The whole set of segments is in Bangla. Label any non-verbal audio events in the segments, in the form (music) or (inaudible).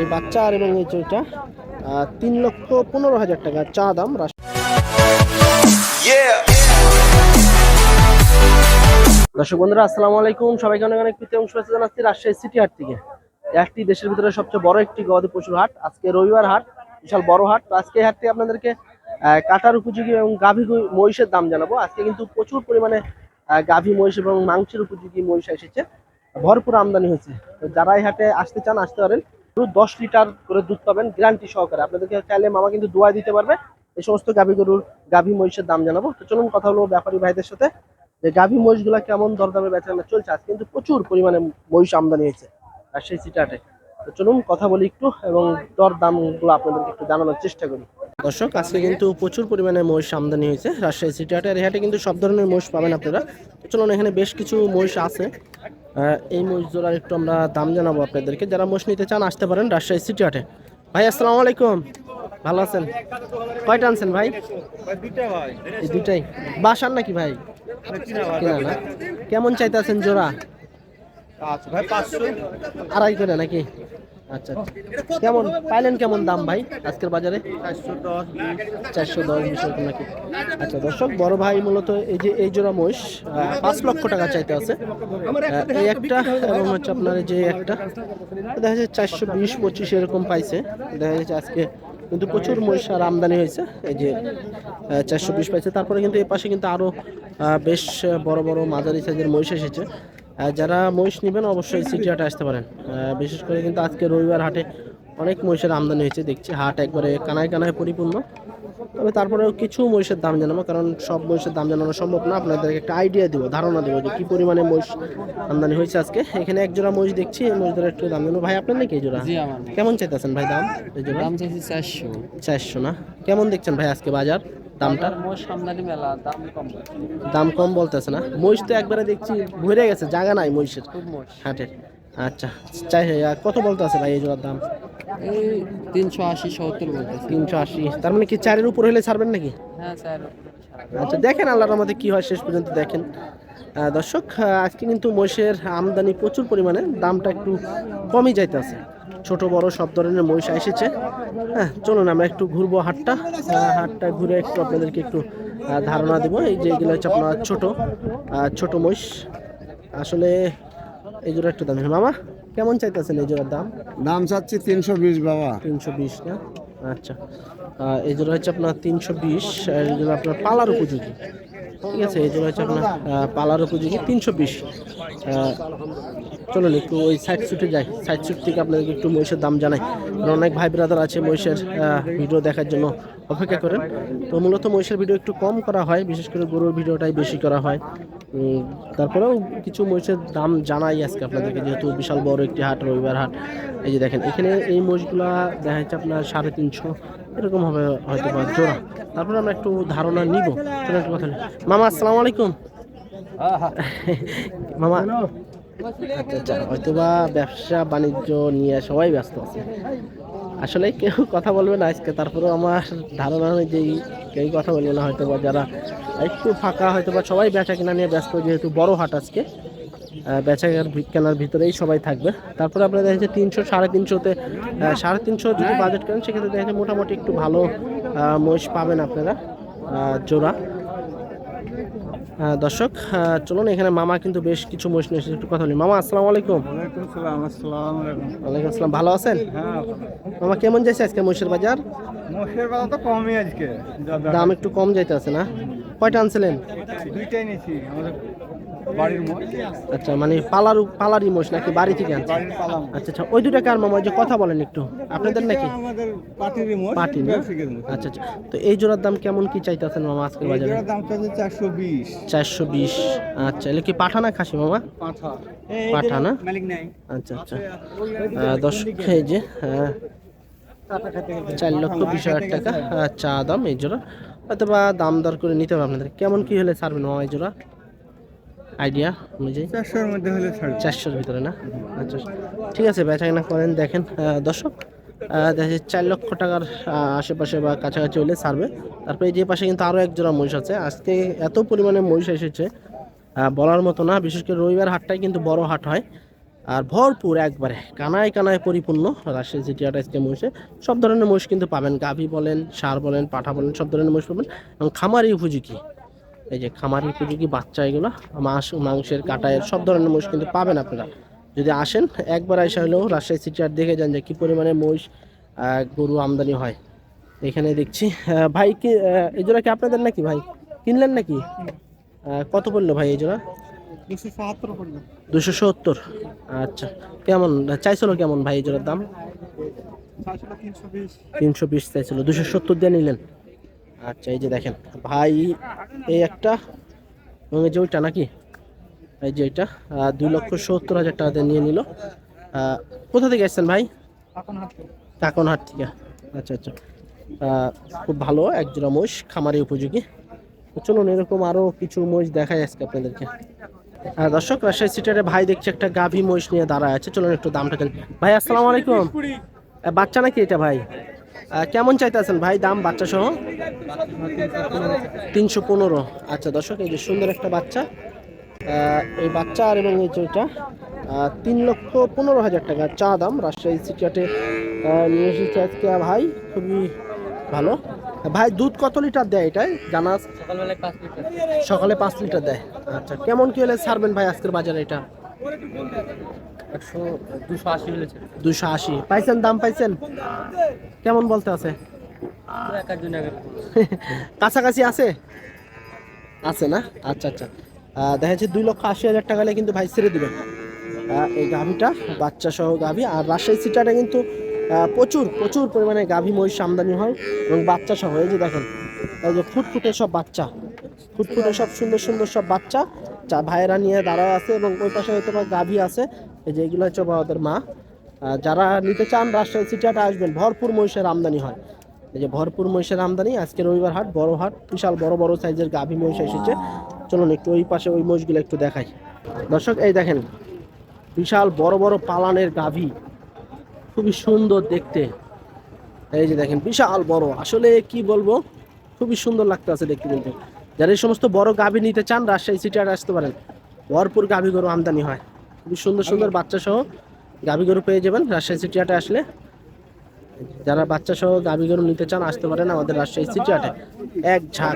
এই বাচ্চা আর এবং এই চইটা তিন লক্ষ পনেরো হাজার টাকা চা দাম দর্শক বন্ধুরা, আসসালামু আলাইকুম। সবাইকে অনেক অনেক প্রীতি এবং শুভেচ্ছা জানাচ্ছি রাজশাহী সিটি হাট থেকে। একটি দেশের ভিতরে সবচেয়ে বড় একটি গবাদি পশুর হাট। আজকে রবিবার হাট, বিশাল বড় হাট। তো আজকে এই হাট থেকে আপনাদেরকে কাটার উপযোগী এবং গাভী মহিষের দাম জানাব। আজকে কিন্তু প্রচুর পরিমাণে গাভী মহিষ এবং মাংসের উপযোগী মহিষ এসেছে। ভরপুর আমদানি হয়েছে। তো যারা এই হাটে আসতে চান, আসতে পারেন। শুধু দশ লিটার করে দুধ পাবেন গ্যারান্টি সহকারে। আপনাদেরকে চাইলে মামা কিন্তু দোয়া দিতে পারবে। এই সমস্ত গাভী গরুর গাভী মহিষের দাম জানাব। তো চলুন কথা বলব ব্যাপারী ভাইদের সাথে, যে গাভী মহিষগুলা কেমন দরদামে বেচাকেনা চলছে? আজ কিন্তু প্রচুর পরিমাণে মহিষ আমদানি হয়েছে রাজশাহী সিটাটে তো চলুন কথা বলি একটু এবং দর দামগুলো আপনাদেরকে একটু জানানোর চেষ্টা করি। দর্শক, আজকে কিন্তু প্রচুর পরিমাণে মহিষ আমদানি হয়েছে। রাজশাহী সিটি হাটে আর হাটে কিন্তু সব ধরনের মহিষ পাবেন আপনারা। চলুন এখানে বেশ কিছু মহিষ আছে। এই মোষ জোড়ার একটু আমরা দাম জানাব আপনাদেরকে। যারা মোষ নিতে চান আসতে পারেন রাজশাহী সিটি হাটে। ভাই আসসালামু আলাইকুম। ভালো আছেন? কয়টা আনছেন ভাই? দুইটাই। দুটাই বাসার নাকি ভাই? কিনা না। কেমন চাইতেছেন জোড়া? ভাই আড়াই করে নাকি? আচ্ছা আচ্ছা। কেমন? পাইলেন কেমন দাম ভাই আজকের বাজারে? চারশো দশ বিশ এরকম নাকি? আচ্ছা দর্শক, বড় ভাই মূলত এই যে এই জোড়া মহিষ পাঁচ লক্ষ টাকা চাইতে আছে। এই একটা এবং হচ্ছে আপনার যে একটা দেখা যাচ্ছে চারশো বিশ পঁচিশ এরকম পাইছে দেখা যাচ্ছে আজকে কিন্তু প্রচুর মহিষ আর আমদানি হয়েছে। এই যে চারশো বিশ পাইছে তারপরে কিন্তু এই পাশে কিন্তু আরও বেশ বড় বড় মাঝারি সাইজের মহিষ এসেছে। যারা মহিষ নেবেন অবশ্যই সিটি হাটে আসতে পারেন। বিশেষ করে কিন্তু আজকে রবিবার হাটে অনেক মহিষের আমদানি হয়েছে দেখছি হাট একবারে কানায় কানায় পরিপূর্ণ। তবে তারপরেও কিছু মহিষের দাম জানাব কারণ সব মহিষের দাম জানানো সম্ভব না। আপনাদেরকে একটা আইডিয়া দিব ধারণা দেবো যে কি পরিমাণে মহিষ আমদানি হয়েছে আজকে। এখানে এক জোড়া মহিষ দেখছি এই মহিষদের একটু দাম জানাব। ভাই আপনার নাকি এই জোড়া? কেমন চাইতেছেন ভাই দাম? এই জোড়া? দাম চাইছি চারশো। চারশো না? কেমন দেখছেন ভাই আজকে বাজার? দামটা? মেলা দাম কম দাম কম বলতেছে না? মহিষ তো একবারে দেখছি ভরে গেছে জায়গা নাই মহিষের হাটের আচ্ছা চাই কত বলতে আছে ভাই এই জোড়ার দাম? এই তিনশো আশি সত্তর বলতে তিনশো আশি। তার মানে কি চারের উপর হলে ছাড়বেন নাকি? হ্যাঁ স্যার আচ্ছা দেখেন আল্লাহর আমাদের কি হয় শেষ পর্যন্ত দেখেন। দর্শক আজকে কিন্তু মহিষের আমদানি প্রচুর পরিমাণে দামটা একটু কমই যাইতেছে। ছোট বড় সব ধরনের মহিষ এসেছে। হ্যাঁ চলুন আমরা একটু ঘুরবো হাটটা। হাটটা ঘুরে একটু আপনাদেরকে একটু ধারণা দেবো। এই যে এগুলো হচ্ছে আপনার ছোট ছোট মহিষ। আসলে এই জোড়া একটু দাম মামা কেমন চাইতেছেন এই জোড়ার দাম? দাম চাচ্ছি তিনশো বিশ বাবা। তিনশো বিশ না? আচ্ছা। এই জোড়া হচ্ছে আপনার তিনশো বিশ জন্য আপনার পালার উপযোগী। ঠিক আছে, এই জোড়া হচ্ছে আপনার পালার উপযোগী তিনশো বিশ। চলুন একটু ওই সাইড সুটে যাই। সাইড সুট থেকে আপনাদেরকে একটু মহিষের দাম জানাই। কারণ অনেক ভাই ব্রাদার আছে মহিষের ভিডিও দেখার জন্য অপেক্ষা করেন। তো মূলত মহিষের ভিডিও একটু কম করা হয়, বিশেষ করে গরুর ভিডিওটাই বেশি করা হয়। তারপরেও কিছু মহিষের দাম জানাই আজকে আপনাদেরকে, যেহেতু বিশাল বড় একটি হাট, রবিবার হাট। এই যে দেখেন, এখানে এই মহিষগুলা দেখা যাচ্ছে আপনার সাড়ে তিনশো এরকম হবে হয়তো বা। জোড়া। তারপরে আমরা একটু ধারণা নিব। একটু কথা। মামা, আসসালামু আলাইকুম। মামা আচ্ছা আচ্ছা হয়তো বা ব্যবসা বাণিজ্য নিয়ে সবাই ব্যস্ত আছে। আসলে কেউ কথা বলবে না আজকে, তারপরেও আমার ধারণা অনুযায়ী কেউ কথা বলবে না হয়তো বা যারা একটু ফাঁকা হয়তো বা সবাই বেচা কেনা নিয়ে ব্যস্ত, যেহেতু বড় হাট আজকে। বেচা কেনার- ভিতরেই সবাই থাকবে। তারপরে আপনারা দেখা যাচ্ছে তিনশো সাড়ে তিনশোতে সাড়ে তিনশো যদি বাজেট করেন সেক্ষেত্রে দেখা যাচ্ছে মোটামুটি একটু ভালো মহিষ পাবেন আপনারা জোড়া। দর্শক চলুন এখানে মামা কিন্তু বেশ কিছু মহিষ নিয়ে একটু কথা বলি। মামা আসসালামু আলাইকুম। ওয়ালাইকুম আসসালাম ভালো আছেন? হ্যাঁ মামা কেমন যাচ্ছে আজকে মহিষের বাজার? মোষের বেলা তো কমই আজকে দাম একটু কম যাইতে আছে না? কয়টা আনছিলেন? দুইটাই নিয়েছি আমাদের বাড়ির আচ্ছা মানে পালার পালারই মোষ নাকি বাড়ি থেকে আনছেন? আচ্ছা আচ্ছা ওই দুটা কার মামা? ওই যে কথা বলেন একটু। আপনাদের নাকি? আমাদের পাটির মোষ পাটি না? ব্যবসায়িকের মোষ। আচ্ছা আচ্ছা তো এই জোড়ার দাম কেমন কি চাইতেছেন মামা আজকের বাজারে? জোড়ার দাম বিশ। চারশো বিশ আচ্ছা এলে কি পাঠানা খাসি মামা? পাঁঠা। পাঠা না? আচ্ছা আচ্ছা দর্শক এই যে হ্যাঁ, চার লক্ষ বিশ হাজার টাকা চা দাম এই জোড়া। হয়তো বা দাম দর করে নিতে হবে আপনাদের। কেমন কি হলে ছাড়বেন মামা এই জোড়া? আইডিয়া অনুযায়ী। চারশোর মধ্যে হলে চারশোর ভিতরে না? আচ্ছা ঠিক আছে বেচা কেনা করেন দেখেন দর্শক দেখা যাচ্ছে চার লক্ষ টাকার আশেপাশে বা কাছাকাছি হলে ছাড়বে। তারপরে এই যে পাশে কিন্তু আরও এক জোড়া মহিষ আছে। আজকে এত পরিমাণে মহিষ এসেছে বলার মতো না। বিশেষ করে রবিবার হাটটাই কিন্তু বড় হাট হয়। আর ভরপুর একবারে কানায় কানায় পরিপূর্ণ সিটি হাট আজকে মহিষে। সব ধরনের মহিষ কিন্তু পাবেন। গাভী বলেন সার বলেন পাঠা বলেন সব ধরনের মহিষ পাবেন। এবং খামারি উপযোগী। এই যে খামারি উপযোগী বাচ্চা এগুলো মাংস মাংসের কাটায়ের সব ধরনের মহিষ কিন্তু পাবেন আপনারা। যদি আসেন একবার আসা হলেও রাজশাহী সিটি হাট দেখে যান যে কী পরিমাণে মহিষ গরু আমদানি হয়। এখানে দেখছি ভাই কি আহ, এই জোড়া কি আপনাদের নাকি ভাই? কিনলেন নাকি? কত পড়ল ভাই এই জোড়া? দুশো সত্তর? আচ্ছা। কেমন? চাইছিল কেমন ভাই জোড়ার দাম? তিনশো বিশ। চাইছিল। দুশো সত্তর দিয়ে নিলেন? আচ্ছা এই যে দেখেন। ভাই এই একটা এবং এই যে ওইটা নাকি? এই যে এটা দুই লক্ষ সত্তর হাজার টাকা দিয়ে নিয়ে নিল। কোথা থেকে এসছেন ভাই? কাকনহাট থেকে। আচ্ছা আচ্ছা। খুব ভালো একজোড়া মোষ খামারি উপযোগী। চলুন এরকম আরও কিছু মোষ দেখাই আজকে আপনাদেরকে। দর্শক রাজশাহী সিটারে ভাই দেখছি একটা গাভী মহিষ নিয়ে দাঁড়ায় আছে। চলুন একটু দামটা জানি ভাই আসসালামু আলাইকুম। বাচ্চা নাকি এটা ভাই? কেমন চাইতেছেন ভাই দাম বাচ্চা সহ তিনশো পনেরো। আচ্ছা দর্শক এই যে সুন্দর একটা বাচ্চা। এই বাচ্চা আর এবং এই যে এটা আহ, তিন লক্ষ পনেরো হাজার টাকা চা দাম রাজশাহী সিটিয়াটে নিয়ে এসেছে আজকে ভাই। খুবই ভালো। ভাই দুধ কত লিটার দেয় এটাই? জানা আছে? সকালবেলায় পাঁচ লিটার। সকালে পাঁচ লিটার দেয়। আচ্ছা কেমন কি হলে ছাড়বেন ভাই আজকের বাজারে এটা? একশো দুশো আশি দুশো আশি। পাইছেন দাম পাইছেন? কেমন বলতে আছে? (laughs) কাছাকাছি আছে? আছে না? আচ্ছা আচ্ছা। দেখা যাচ্ছে দুই লক্ষ আশি হাজার টাকা কিন্তু ভাই ছেড়ে দিবেন। এই গাভিটা বাচ্চা সহ গাভি। আর রাজশাহী সিটাটা কিন্তু প্রচুর প্রচুর পরিমাণে গাভী, মহিষ আমদানি হয় এবং বাচ্চা সহ। এই যে দেখেন, এই যে ফুটফুটে সব বাচ্চা ফুটফুটে সব সুন্দর সুন্দর সব বাচ্চা যা ভাইয়েরা নিয়ে দাঁড়ায় আছে এবং ওই পাশে হয়তো বা গাভি আছে। এই যে এগুলো হচ্ছে ওদের মা। যারা নিতে চান, রাজশাহী সিটিয়াটা আসবেন। ভরপুর মহিষের আমদানি হয়। এই যে ভরপুর মহিষের আমদানি আজকে রবিবার হাট, বড় হাট, বিশাল বড় বড় সাইজের গাভী, মহিষ এসেছে। চলুন একটু ওই পাশে ওই মহিষগুলো একটু দেখাই। দর্শক, এই দেখেন, বিশাল বড় বড় পালানের গাভী। খুবই সুন্দর দেখতে। এই যে দেখেন বিশাল বড়। আসলে কি বলব? খুবই সুন্দর লাগতে আছে দেখতে কিন্তু। যারা এই সমস্ত বড় গাভী নিতে চান রাজশাহী সিটি আর আসতে পারেন। ভরপুর গাভী গরু আমদানি হয়। খুবই সুন্দর সুন্দর বাচ্চা সহ গাভী গরু পেয়ে যাবেন রাজশাহী সিটি হাটে আসলে। যারা বাচ্চা সহ গাভী গরু নিতে চান আসতে পারেন আমাদের রাজশাহী সিটি হাটে এক ঝাঁক।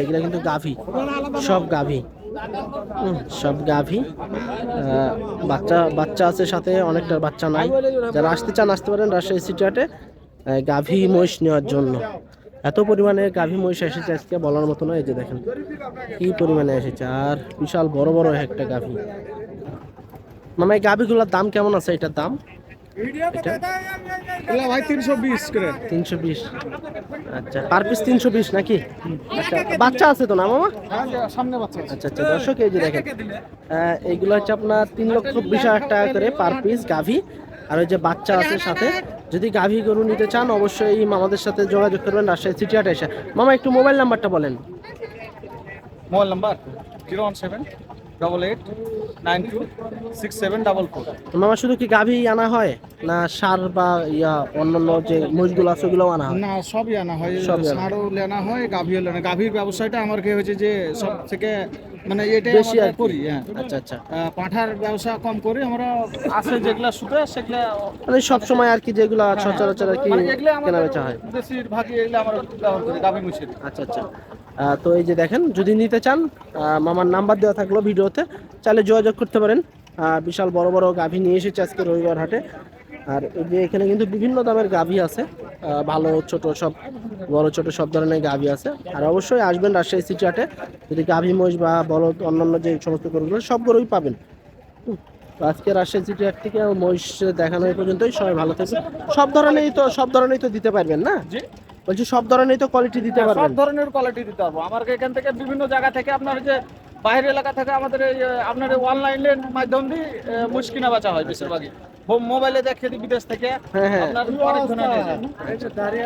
এগুলো কিন্তু গাভী সব গাভী। সব গাভী। বাচ্চা বাচ্চা আছে সাথে অনেকটা বাচ্চা নাই। যারা আসতে চান আসতে পারেন রাজশাহী সিটি হাটে আহ, গাভী মহিষ নেওয়ার জন্য। এত পরিমাণে গাভী মহিষ এসেছে আজকে বলার মতো নয় এই যে দেখেন কি পরিমাণে এসেছে। আর বিশাল বড় বড় একটা গাভী। মানে এই গাভীগুলোর দাম কেমন আছে? এটার দাম? ভাই তিনশো বিশ করে। তিনশো বিশ। আচ্ছা পার পিস তিনশো বিশ নাকি? আচ্ছা বাচ্চা আছে তো না, মামা? সামনে বাচ্চা আচ্ছা আচ্ছা দর্শক, এই যে দেখেন এইগুলো হচ্ছে আপনার তিন লক্ষ বিশ হাজার টাকা করে পার পিস গাভী। আর ওই যে বাচ্চা আছে সাথে, যদি গাভী গরু নিতে চান, অবশ্যই মামাদের সাথে যোগাযোগ করবেন রাজশাহী সিটি হাটে এসে। মামা, একটু মোবাইল নাম্বারটা বলেন। Mobile number, zero one seven double eight nine two six seven double four মামা শুধু কি গাভী আনা হয় না সার বা ইয়া অন্যান্য যে মহিষগুলো আছে ওগুলোও আনা হয়? না সবই আনা হয়। আনা। সারও লেনা হয় গাভীও লেনা গাভীর ব্যবসায়টা আমার কি হয়েছে যে সব থেকে মানে এটাই বেশি আমরা আর কি। করি হ্যাঁ। আচ্ছা আচ্ছা। পাঁঠার ব্যবসা কম করি আমরা আছে যেগুলা সুতে সেগুলা মানে সব সময় আর কি যেগুলো সচরাচর আর কি মানে কেনা বেচা হয়। বেশিরভাগই এগুলো আমরা ব্যবহার করি গাভী মুছের আচ্ছা আচ্ছা। তো এই যে দেখেন, যদি নিতে চান মামার নাম্বার দেওয়া থাকল ভিডিওতে, চাইলে যোগাযোগ করতে পারেন। বিশাল বড় বড় গাভী নিয়ে এসেছে আজকে রবিবার হাটে। আর যে এখানে কিন্তু বিভিন্ন দামের গাভী আছে ভালো, ছোট সব, বড়, ছোট সব ধরনের গাভী আছে। আর অবশ্যই আসবেন রাজশাহী সিটি হাটে, যদি গাভী, মহিষ বা বড় অন্যান্য যে সমস্ত গরুগুলো সব গরুই পাবেন আজকে রাজশাহী সিটি হাট থেকে মহিষ দেখানো পর্যন্তই, সবাই ভালো থাকবে সব ধরনেরই তো, সব ধরনেরই তো দিতে পারবেন না? বলছি সব ধরনেরই তো কোয়ালিটি দিতে সব ধরনের কোয়ালিটি দিতে পারব। আমার এখান থেকে বিভিন্ন জায়গা থেকে আপনার যে বাইরের এলাকা থেকে আমাদের এই আপনার অনলাইনের মাধ্যম দিয়ে আহ, মুষ কিনা বেচা হয় বেশিরভাগই। মোবাইলে দেখে দিই বিদেশ থেকে। হ্যাঁ হ্যাঁ। আপনার অনেক ধরনের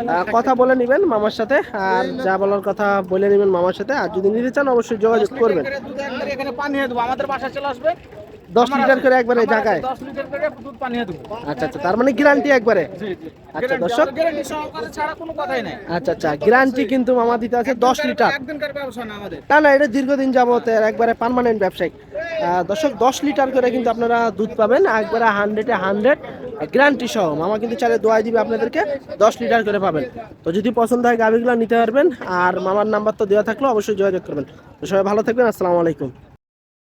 আহ, কথা বলে নেবেন মামার সাথে আর যা বলার কথা বলে নেবেন মামার সাথে আর যদি নিতে চান অবশ্যই যোগাযোগ করবেন। এখানে পানি দেবো। আমাদের বাসায় চলে আসবে। দশ লিটার করে একবারে জায়গায়? দশ লিটার করে দুধ পানিয়ে দেবো। আচ্ছা আচ্ছা তার মানে গ্যারান্টি একবারে? আচ্ছা, দর্শক। গ্যারান্টি সহকারে ছাড়া কোনো কথাই নাই। আচ্ছা আচ্ছা গ্যারান্টি কিন্তু মামা দিতে আছে দশ লিটার। না আমাদের। না এটা দীর্ঘদিন যাবত একবারে পার্মানেন্ট ব্যবসায়িক। আহ, দর্শক দশ লিটার করে কিন্তু আপনারা দুধ পাবেন একবারে হান্ড্রেডে হান্ড্রেড গ্যারান্টি সহ মামা কিন্তু চাইলে দোয়াই দিবে আপনাদেরকে দশ লিটার করে পাবেন। তো যদি পছন্দ হয় গাভিগুলো নিতে পারবেন আর মামার নাম্বার তো দেওয়া থাকলে অবশ্যই যোগাযোগ করবেন। তো সবাই ভালো থাকবেন আসসালামু আলাইকুম।